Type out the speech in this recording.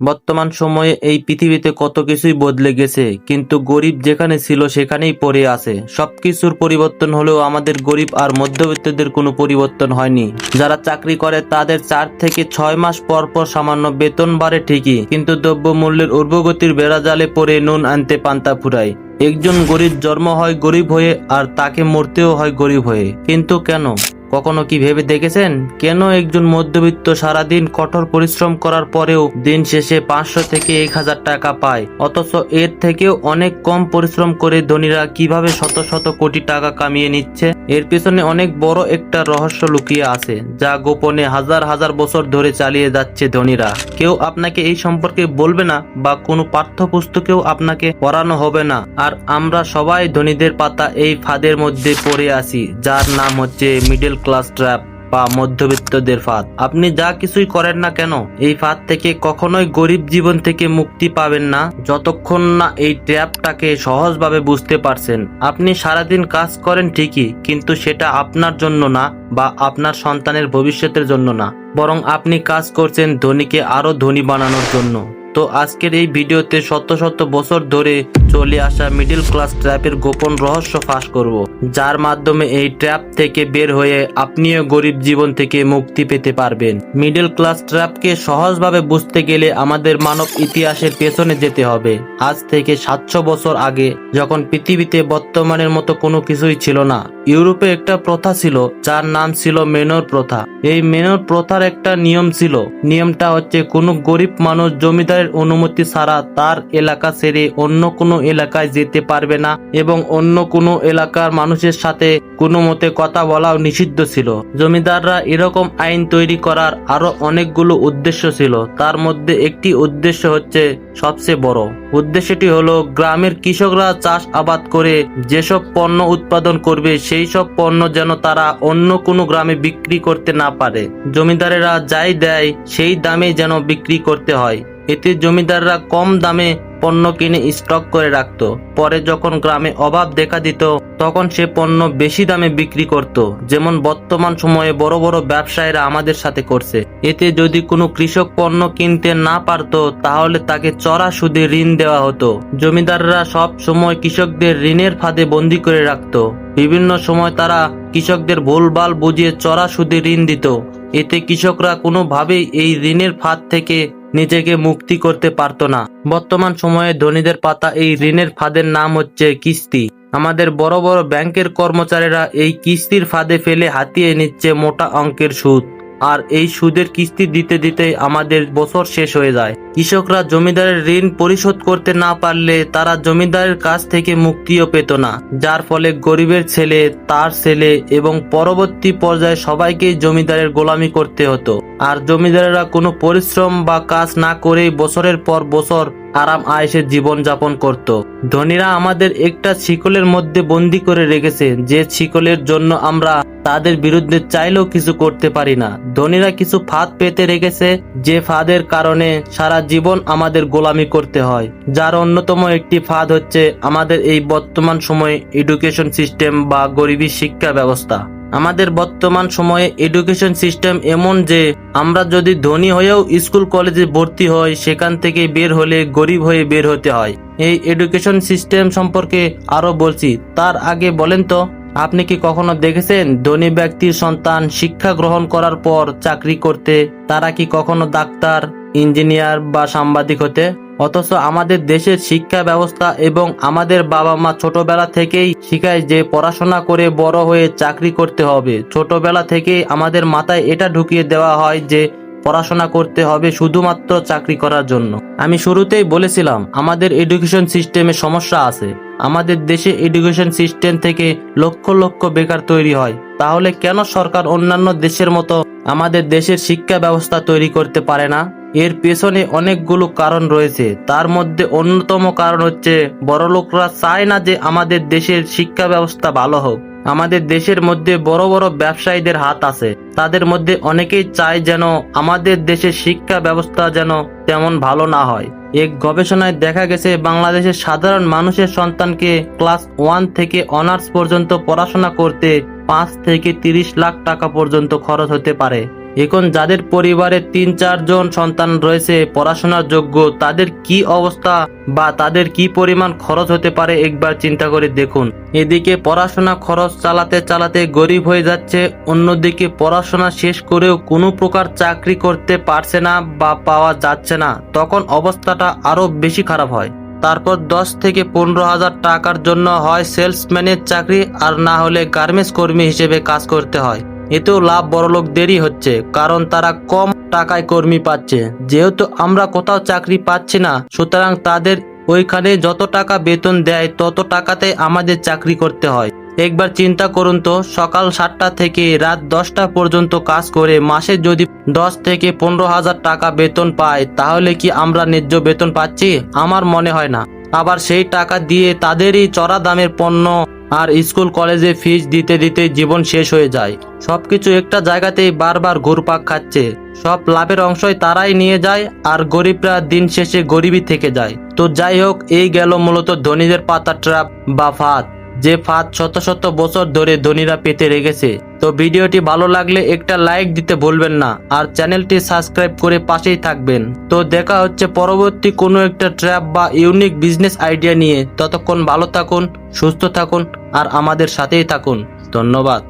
বর্তমান সময়ে এই পৃথিবীতে কত কিছুই বদলে গেছে, কিন্তু গরিব যেখানে ছিল সেখানেই পড়ে আছে। সবকিছুর পরিবর্তন হলেও আমাদের গরিব আর মধ্যবিত্তদের কোনো পরিবর্তন হয়নি। যারা চাকরি করে তাদের চার থেকে ছয় মাস পর পর সামান্য বেতন বাড়ে ঠিকই, কিন্তু দ্রব্যমূল্যের ঊর্ধ্বগতির বেড়াজালে পড়ে নুন আনতে পান্তা ফুরায়। একজন গরিব জন্ম হয় গরিব হয়ে আর তাকে মরতেও হয় গরিব হয়ে। কিন্তু কেন? কখনো কি ভেবে দেখেছেন? কেন একজন মধ্যবিত্ত সারাদিন কঠোর পরিশ্রম করার পরেও দিন শেষে পাঁচশো থেকে এক হাজার টাকা পায়? অথচ এর থেকেও অনেক কম পরিশ্রম করে ধনীরা কীভাবে শত শত কোটি টাকা কামিয়ে নিচ্ছে? এর পিছনে অনেক বড় একটা রহস্য লুকিয়ে আছে, যা গোপনে হাজার হাজার বছর ধরে চালিয়ে যাচ্ছে ধনীরা। কেউ আপনাকে এই সম্পর্কে বলবে না, বা কোনো পাঠ্যপুস্তকেও আপনাকে পড়ানো হবে না। আর আমরা সবাই ধনীদের পাতা এই ফাঁদের মধ্যে পড়ে আছি, যার নাম হচ্ছে মিডল ক্লাস ট্র্যাপ বা মধ্যবিত্তদের ফাঁদ। আপনি যা কিছুই করেন না কেন, এই ফাঁদ থেকে কখনোই গরিব জীবন থেকে মুক্তি পাবেন না, যতক্ষণ না এই ট্র্যাপটাকে সহজভাবে বুঝতে পারছেন। আপনি সারাদিন কাজ করেন ঠিকই, কিন্তু সেটা আপনার জন্য না বা আপনার সন্তানের ভবিষ্যতের জন্য না, বরং আপনি কাজ করছেন ধনীকে আরও ধনী বানানোর জন্য। তো আজকের এই ভিডিওতে শত শত বছর ধরে চলে আসা মিডল ক্লাস ট্র্যাপের গোপন রহস্য ফাঁস করব। যার মাধ্যমে এই ট্র্যাপ থেকে বের হয়ে আপনিও গরিব জীবন থেকে মুক্তি পেতে পারবেন। মিডল ক্লাস ট্র্যাপকে সহজভাবে বুঝতে গেলে আমাদের মানব ইতিহাসের পেছনে যেতে হবে। আজ থেকে সাতশো বছর আগে যখন পৃথিবীতে বর্তমানের মতো কোনো কিছুই ছিল না, ইউরোপে একটা প্রথা ছিল, যার নাম ছিল মেনর প্রথা। এই মেনর প্রথার একটা নিয়ম ছিল। নিয়মটা হচ্ছে কোনো গরিব মানুষ জমিদারের অনুমতি ছাড়া তার এলাকা ছেড়ে অন্য কোনো এলাকায় যেতে পারবে না এবং অন্য কোনো এলাকার মানুষের সাথে কোনো মতে কথা বলাও নিষিদ্ধ ছিল। জমিদাররা এরকম আইন তৈরি করার আরও অনেকগুলো উদ্দেশ্য ছিল। তার মধ্যে একটি উদ্দেশ্য হচ্ছে সবচেয়ে বড়। উদ্দেশ্যটি হলো, গ্রামের কৃষকরা চাষ আবাদ করে যেসব পণ্য উৎপাদন করবে, সেই সব পণ্য যেন তারা অন্য কোনো গ্রামে বিক্রি করতে না পারে। জমিদারেরা যাই দেয়, সেই দামে যেন বিক্রি করতে হয়। এতে জমিদাররা কম দামে পণ্য কিনে স্টক করে রাখত। পরে যখন গ্রামে অভাব দেখা দিত, তখন সে পণ্য বেশি দামে বিক্রি করত। যেমন বর্তমান সময়ে বড় বড় ব্যবসায়ীরা আমাদের সাথে করছে। এতে যদি কোনো কৃষক পণ্য কিনতে না পারত, তাহলে তাকে চড়া সুদে ঋণ দেওয়া হতো। জমিদাররা সব সময় কৃষকদের ঋণের ফাঁদে বন্দি করে রাখত। বিভিন্ন সময় তারা কৃষকদের ভুলভাল বুঝিয়ে চড়া সুদে ঋণ দিত। এতে কৃষকরা কোনোভাবেই এই ঋণের ফাঁদ থেকে নিজেকে মুক্তি করতে পারতো না। বর্তমান সময়ে ধনীদের পাতা এই ঋণের ফাঁদের নাম হচ্ছে কিস্তি। আমাদের বড় বড় ব্যাংকের কর্মচারীরা এই কিস্তির ফাঁদে ফেলে হাতিয়ে নিচ্ছে মোটা অঙ্কের সুদ। আর এই সুদের কিস্তি দিতে দিতে আমাদের বছর শেষ হয়ে যায়। কৃষকরা জমিদারের ঋণ পরিশোধ করতে না পারলে তারা জমিদারের কাছ থেকে মুক্তিও পেত না। যার ফলে গরিবের ছেলে, তার ছেলে এবং পরবর্তী পর্যায়ে সবাইকেই জমিদারের গোলামি করতে হতো। আর জমিদারেরা কোনো পরিশ্রম বা কাজ না করেই বছরের পর বছর আরাম আয়েসে জীবন যাপন করত। ধনীরা আমাদের একটা শিকলের মধ্যে বন্দি করে রেখেছে, যে শিকলের জন্য আমরা তাদের বিরুদ্ধে চাইলেও কিছু করতে পারি না। ধনীরা কিছু ফাঁদ পেতে রেখেছে, যে ফাঁদের কারণে সারা জীবন আমাদের গোলামি করতে হয়। যার অন্যতম একটি ফাঁদ হচ্ছে আমাদের এই বর্তমান সময়ে এডুকেশন সিস্টেম বা গরিবী শিক্ষা ব্যবস্থা। আমাদের বর্তমান সময়ে এডুকেশন সিস্টেম এমন যে আমরা যদি ধনী হয়েও স্কুল কলেজে ভর্তি হই, সেখান থেকে বের হলে গরিব হয়ে বের হতে হয়। এই এডুকেশন সিস্টেম সম্পর্কে আরও বলছি। তার আগে বলেন তো, আপনি কি কখনো দেখেছেন ধনী ব্যক্তির সন্তান শিক্ষা গ্রহণ করার পর চাকরি করতে, তারা কি কখনো ডাক্তার ইঞ্জিনিয়ার বা সাংবাদিক হতে, অথচ আমাদের দেশের শিক্ষা ব্যবস্থা এবং আমাদের বাবা মা ছোটবেলা থেকেই শিখায় যে পড়াশোনা করে বড় হয়ে চাকরি করতে হবে। ছোটবেলা থেকেই আমাদের মাথায় এটা ঢুকিয়ে দেওয়া হয় যে পড়াশোনা করতে হবে শুধুমাত্র চাকরি করার জন্য। আমি শুরুতেই বলেছিলাম, আমাদের এডুকেশন সিস্টেমে সমস্যা আছে। আমাদের দেশে এডুকেশন সিস্টেম থেকে লক্ষ লক্ষ বেকার তৈরি হয়। তাহলে কেন সরকার অন্যান্য দেশের মতো আমাদের দেশের শিক্ষা ব্যবস্থা তৈরি করতে পারে না? এর পেছনে অনেকগুলো কারণ রয়েছে। তার মধ্যে অন্যতম কারণ হচ্ছে, বড়লোকরা চায় না যে আমাদের দেশের শিক্ষা ব্যবস্থা ভালো হোক। আমাদের দেশের মধ্যে বড় বড় ব্যবসায়ীদের হাত আছে। তাদের মধ্যে অনেকেই চায় যেন আমাদের দেশের শিক্ষা ব্যবস্থা যেন তেমন ভালো না হয়। এক গবেষণায় দেখা গেছে, বাংলাদেশের সাধারণ মানুষের সন্তানকে ক্লাস ওয়ান থেকে অনার্স পর্যন্ত পড়াশোনা করতে পাঁচ থেকে তিরিশ লাখ টাকা পর্যন্ত খরচ হতে পারে। এখন যাদের পরিবারে তিন চারজন সন্তান রয়েছে, পড়াশোনার যোগ্য, তাদের কি অবস্থা বা তাদের কি পরিমাণ খরচ হতে পারে একবার চিন্তা করে দেখুন। এদিকে পড়াশোনা খরচ চালাতে চালাতে গরিব হয়ে যাচ্ছে, অন্যদিকে পড়াশোনা শেষ করেও কোনো প্রকার চাকরি করতে পারছে না বা পাওয়া যাচ্ছে না, তখন অবস্থাটা আরও বেশি খারাপ হয়। তারপর দশ থেকে পনেরো হাজার টাকার জন্য হয় সেলসম্যানের চাকরি, আর না হলে গার্মেন্টস কর্মী হিসেবে কাজ করতে হয়। এতেও লাভ বড়লোকদেরই হচ্ছে, কারণ তারা কম টাকায় কর্মী পাচ্ছে। যেহেতু আমরা কোথাও চাকরি পাচ্ছি না, সুতরাং তাদের ওইখানে যত টাকা বেতন দেয়, তত টাকাতে আমাদের চাকরি করতে হয়। একবার চিন্তা করুন তো, সকাল সাতটা থেকে রাত দশটা পর্যন্ত কাজ করে মাসে যদি দশ থেকে পনেরো হাজার টাকা বেতন পায়, তাহলে কি আমরা ন্যায্য বেতন পাচ্ছি? আমার মনে হয় না। আবার সেই টাকা দিয়ে তাদেরই চড়া দামের পণ্য আর স্কুল, কলেজে ফিজ দিতে দিতে জীবন শেষ হয়ে যায়। সবকিছু একটা জায়গাতেই বারবার ঘুরপাক খাচ্ছে। সব লাভের অংশই তারাই নিয়ে যায় আর গরিবরা দিন শেষে গরিবই থেকে যায়। তো যাই হোক, এই গেল মূলত ধনীদের পাতা ট্রাপ বা ফাঁদ। যে ফাঁদ শত শত বছর ধরে ধনীরা পেতে রেখেছে তো ভিডিওটি ভালো লাগলে একটা লাইক দিতে ভুলবেন না, আর চ্যানেলটি সাবস্ক্রাইব করে পাশেই থাকবেন। তো দেখা হচ্ছে পরবর্তী কোনো একটা ট্র্যাপ বা ইউনিক বিজনেস আইডিয়া নিয়ে। ততক্ষণ ভালো থাকুন, সুস্থ থাকুন, আর আমাদের সাথেই থাকুন। ধন্যবাদ।